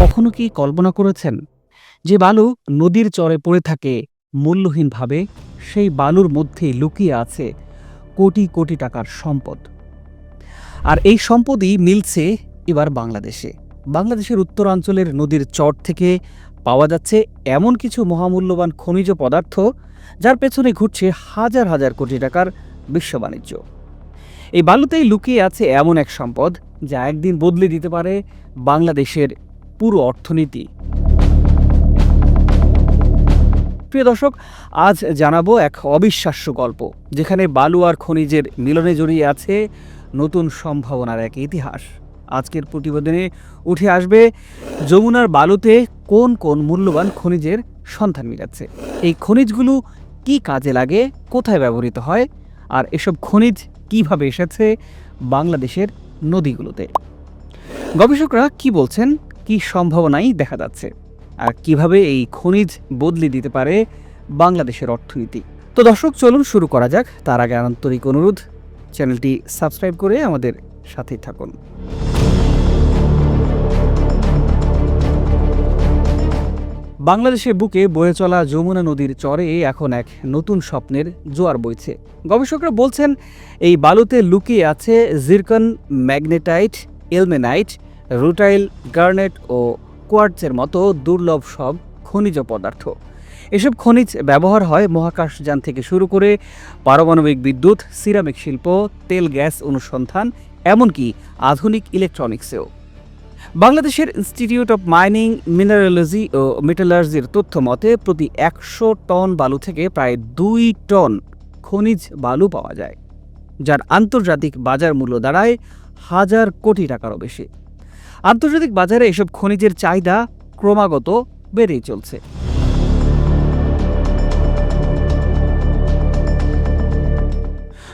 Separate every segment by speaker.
Speaker 1: কখনো কি কল্পনা করেছেন যে বালু নদীর চরে পড়ে থাকে? মূল্যহীনভাবে সেই বালুর মধ্যে লুকিয়ে আছে কোটি কোটি টাকার সম্পদ। আর এই সম্পদই মিলছে এবার বাংলাদেশে। বাংলাদেশের উত্তরাঞ্চলের নদীর চর থেকে পাওয়া যাচ্ছে এমন কিছু মহামূল্যবান খনিজ পদার্থ যার পেছনে ঘুরছে হাজার হাজার কোটি টাকার বিশ্ব বাণিজ্য। এই বালুতেই লুকিয়ে আছে এমন এক সম্পদ যা একদিন বদলে দিতে পারে বাংলাদেশের পুরো অর্থনীতি। প্রিয় দর্শক, আজ জানাব এক অবিশ্বাস্য গল্প, যেখানে বালু আর খনিজের মিলনে জড়িয়ে আছে নতুন সম্ভাবনার এক ইতিহাস। আজকের প্রতিবেদনে উঠে আসবে যমুনার বালুতে কোন কোন মূল্যবান খনিজের সন্ধান মিলাচ্ছে এই খনিজগুলো কি কাজে লাগে, কোথায় ব্যবহৃত হয়, আর এসব খনিজ কীভাবে এসেছে বাংলাদেশের নদীগুলোতে? গবেষকরা কি বলছেন? কি সম্ভাবনাই দেখা যাচ্ছে? আর কীভাবে এই খনিজ বদলে দিতে পারে বাংলাদেশের অর্থনীতি? তো দর্শক, চলুন শুরু করা যাক। তার আগে আন্তরিক অনুরোধ, চ্যানেলটি সাবস্ক্রাইব করে আমাদের সাথেই থাকুন। বাংলাদেশের বুকে বয়ে চলা যমুনা নদীর চরে এখন এক নতুন স্বপ্নের জোয়ার বইছে। গবেষকরা বলছেন, এই বালুতে লুকিয়ে আছে zircon magnetite, ilmenite rutile, garnet ও কোয়ার্টসের মতো দুর্লভ সব খনিজ পদার্থ। এসব খনিজ ব্যবহার হয় মহাকাশযান থেকে শুরু করে পারমাণবিক বিদ্যুৎ, সিরামিক শিল্প, তেল, গ্যাস অনুসন্ধান, এমনকি আধুনিক ইলেকট্রনিক্সেও। বাংলাদেশের ইনস্টিটিউট অফ মাইনিং মিনারোলজি ও মেটালার্জির তথ্য মতে, প্রতি একশো টন বালু থেকে প্রায় দুই টন খনিজ বালু পাওয়া যায়, যার আন্তর্জাতিক বাজার মূল্য দাঁড়ায় হাজার কোটি টাকারও বেশি। আন্তর্জাতিক বাজারে এসব খনিজের চাহিদা ক্রমাগত বেড়েই চলছে।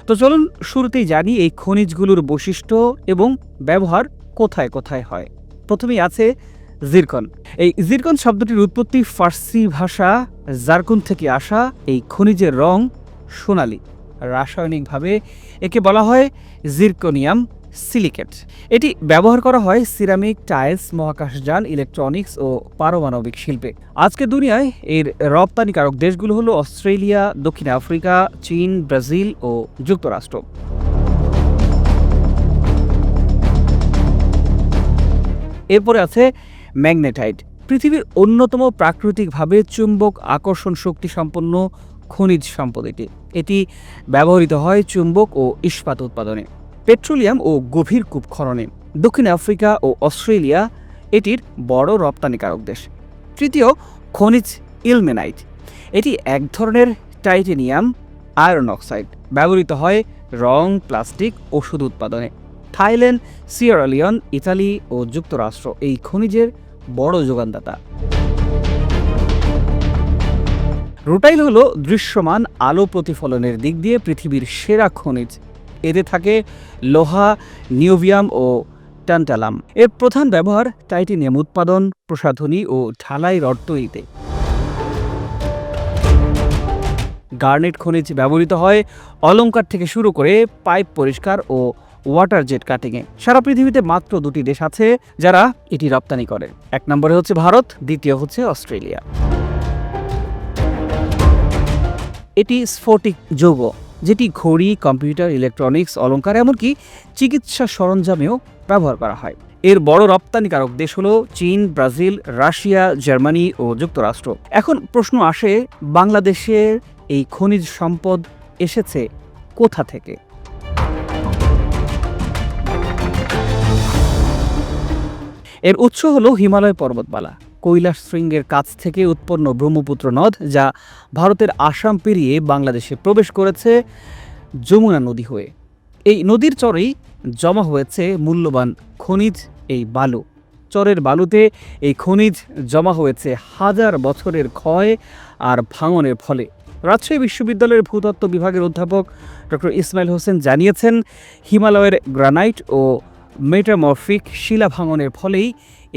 Speaker 1: তো চলুন শুরুতেই জানি এই খনিজগুলোর বৈশিষ্ট্য এবং ব্যবহার কোথায় কোথায় হয়। প্রথমেই আছে জিরকন। এই জিরকন শব্দটির উৎপত্তি ফার্সি ভাষা জারকুন থেকে আসা এই খনিজের রং সোনালি। রাসায়নিকভাবে একে বলা হয় জিরকোনিয়াম। সিলিকেট। এটি ব্যবহার করা হয় সিরামিক টাইলস মহাকাশযান ইলেকট্রনিক্স ও পারমাণবিক শিল্পে। আজকে দুনিয়ায় এর রপ্তানিকারক দেশগুলো হলো অস্ট্রেলিয়া, দক্ষিণ আফ্রিকা, চীন, ব্রাজিল ও যুক্তরাষ্ট্র। এরপরে আছে ম্যাগনেটাইট। পৃথিবীর অন্যতম প্রাকৃতিকভাবে চুম্বক আকর্ষণ শক্তি সম্পন্ন খনিজ সম্পদ এটি। এটি ব্যবহৃত হয় চুম্বক ও ইস্পাত উৎপাদনে। পেট্রোলিয়াম ও গভীর কূপ খননে দক্ষিণ আফ্রিকা ও অস্ট্রেলিয়া এটির বড় রপ্তানিকারক দেশ। তৃতীয়, খনিজ ইলমেনাইট। এটি এক ধরনের টাইটেনিয়াম, আয়রন অক্সাইড। ব্যবহৃত হয় রং, প্লাস্টিক, ওষুধ উৎপাদনে। থাইল্যান্ড সিয়ারালিয়ন ইতালি ও যুক্তরাষ্ট্র এই খনিজের বড় যোগানদাতা। রুটাইল হল দৃশ্যমান আলো প্রতিফলনের দিক দিয়ে পৃথিবীর সেরা খনিজ। এতে থাকে লোহা নিওভিয়াম ও টান্টালাম। এর প্রধান ব্যবহার টাইটেনিয়াম উৎপাদন, প্রসাধনী ও ঢালাই রড গার্নেট খনিজ ব্যবহৃত হয় অলঙ্কার থেকে শুরু করে পাইপ পরিষ্কার ও ওয়াটার জেট কাটিংয়ে। সারা পৃথিবীতে মাত্র দুটি দেশ আছে যারা এটি রপ্তানি করে। এক নম্বরে হচ্ছে ভারত, দ্বিতীয় হচ্ছে অস্ট্রেলিয়া। এটি স্ফটিক যৌগ। যেটি ঘড়ি, কম্পিউটার ইলেকট্রনিক্স অলংকার, এমনকি চিকিৎসা সরঞ্জামেও ব্যবহার করা হয়। এর বড় রপ্তানিকারক দেশ হলো চীন, ব্রাজিল, রাশিয়া, জার্মানি ও যুক্তরাষ্ট্র। এখন প্রশ্ন আসে, বাংলাদেশের এই খনিজ সম্পদ এসেছে কোথা থেকে? এর উৎস হলো হিমালয় পর্বতমালা। কৈলাস শৃঙ্গের কাছ থেকে উৎপন্ন ব্রহ্মপুত্র নদ, যা ভারতের আসাম পেরিয়ে বাংলাদেশে প্রবেশ করেছে যমুনা নদী হয়ে। এই নদীর চরেই জমা হয়েছে মূল্যবান খনিজ এই বালু। চরের বালুতে এই খনিজ জমা হয়েছে হাজার বছরের ক্ষয় আর ভাঙনের ফলে। রাজশাহী বিশ্ববিদ্যালয়ের ভূতত্ত্ব বিভাগের অধ্যাপক ডক্টর ইসমাইল হোসেন জানিয়েছেন, হিমালয়ের গ্রানাইট ও মেটামরফিক শিলা ভাঙনের ফলেই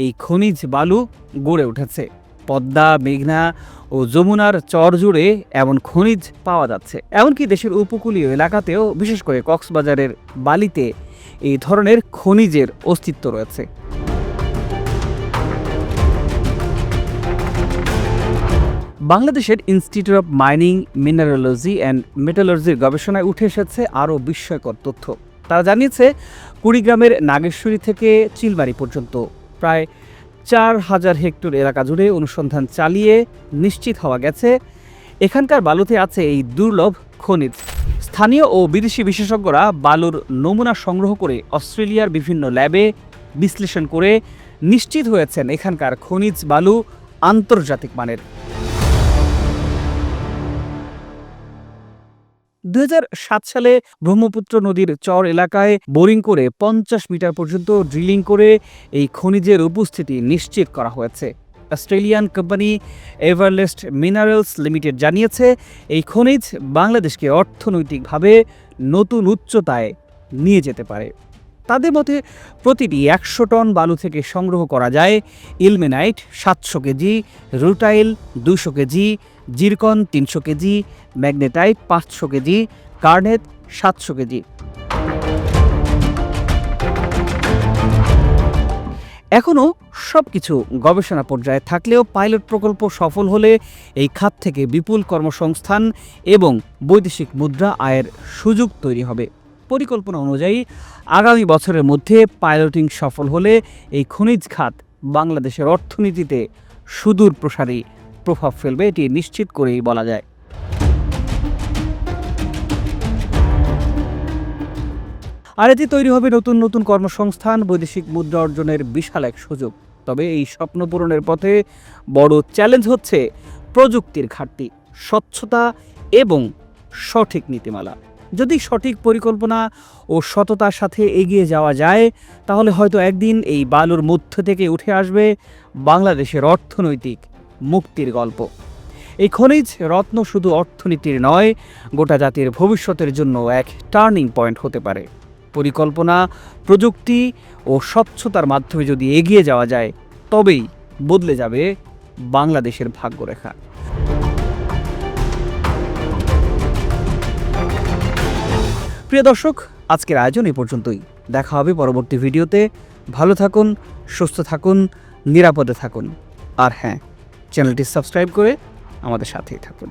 Speaker 1: এই খনিজ বালু গড়ে উঠেছে। পদ্মা, মেঘনা ও যমুনার চর জুড়ে এমন খনিজ পাওয়া যাচ্ছে। এমনকি দেশের উপকূলীয় এলাকাতেও বিশেষ করে কক্সবাজারের বালিতে এই ধরনের খনিজের অস্তিত্ব রয়েছে। বাংলাদেশের institute of mining mineralogy and মেটালজির গবেষণায় উঠে এসেছে আরও বিস্ময়কর তথ্য। তারা জানিয়েছে, কুড়িগ্রামের নাগেশ্বরী থেকে চিলমারি পর্যন্ত প্রায় চার হাজার হেক্টর এলাকা জুড়ে অনুসন্ধান চালিয়ে নিশ্চিত হওয়া গেছে। এখানকার বালুতে আছে এই দুর্লভ খনিজ। স্থানীয় ও বিদেশি বিশেষজ্ঞরা বালুর নমুনা সংগ্রহ করে অস্ট্রেলিয়ার বিভিন্ন ল্যাবে বিশ্লেষণ করে নিশ্চিত হয়েছেন এখানকার খনিজ বালু আন্তর্জাতিক মানের। দু হাজার সাত সালে ব্রহ্মপুত্র নদীর চর এলাকায় বোরিং করে পঞ্চাশ মিটার পর্যন্ত ড্রিলিং করে এই খনিজের উপস্থিতি নিশ্চিত করা হয়েছে। Australian company Everlast minerals limited জানিয়েছে, এই খনিজ বাংলাদেশকে অর্থনৈতিকভাবে নতুন উচ্চতায় নিয়ে যেতে পারে। তাদের মতে প্রতিটি একশো টন বালু থেকে সংগ্রহ করা যায় ইলমেনাইট সাতশো কেজি, রুটাইল দুশো কেজি, জিরকন তিনশো কেজি, ম্যাগনেটাইট পাঁচশো কেজি, কার্নেট সাতশো কেজি। এখনও সব কিছু গবেষণা পর্যায়ে থাকলেও পাইলট প্রকল্প সফল হলে এই খাত থেকে বিপুল কর্মসংস্থান এবং বৈদেশিক মুদ্রা আয়ের সুযোগ তৈরি হবে। পরিকল্পনা অনুযায়ী আগামী বছরের মধ্যে পাইলটিং সফল হলে এই খনিজ খাত বাংলাদেশের অর্থনীতিতে সুদূর প্রসারী প্রভাব ফেলবে, এটি নিশ্চিত করেই বলা যায়। আর এতে তৈরি হবে নতুন নতুন কর্মসংস্থান, বৈদেশিক মুদ্রা অর্জনের বিশাল এক সুযোগ। তবে এই স্বপ্ন পূরণের পথে বড় চ্যালেঞ্জ হচ্ছে প্রযুক্তির ঘাটতি, স্বচ্ছতা এবং সঠিক নীতিমালা। যদি সঠিক পরিকল্পনা ও সততার সাথে এগিয়ে যাওয়া যায়, তাহলে হয়তো একদিন এই বালুর মধ্য থেকে উঠে আসবে বাংলাদেশের অর্থনৈতিক মুক্তির গল্প। এই খনিজ রত্ন শুধু অর্থনীতির নয়, গোটা জাতির ভবিষ্যতের জন্য এক টার্নিং পয়েন্ট হতে পারে। পরিকল্পনা, প্রযুক্তি ও স্বচ্ছতার মাধ্যমে যদি এগিয়ে যাওয়া যায়, তবেই বদলে যাবে বাংলাদেশের ভাগ্যরেখা। প্রিয় দর্শক, আজকের আয়োজন এ পর্যন্তই। দেখা হবে পরবর্তী ভিডিওতে। ভালো থাকুন, সুস্থ থাকুন, নিরাপদে থাকুন। আর হ্যাঁ চ্যানেলটি সাবস্ক্রাইব করে আমাদের সাথেই থাকুন।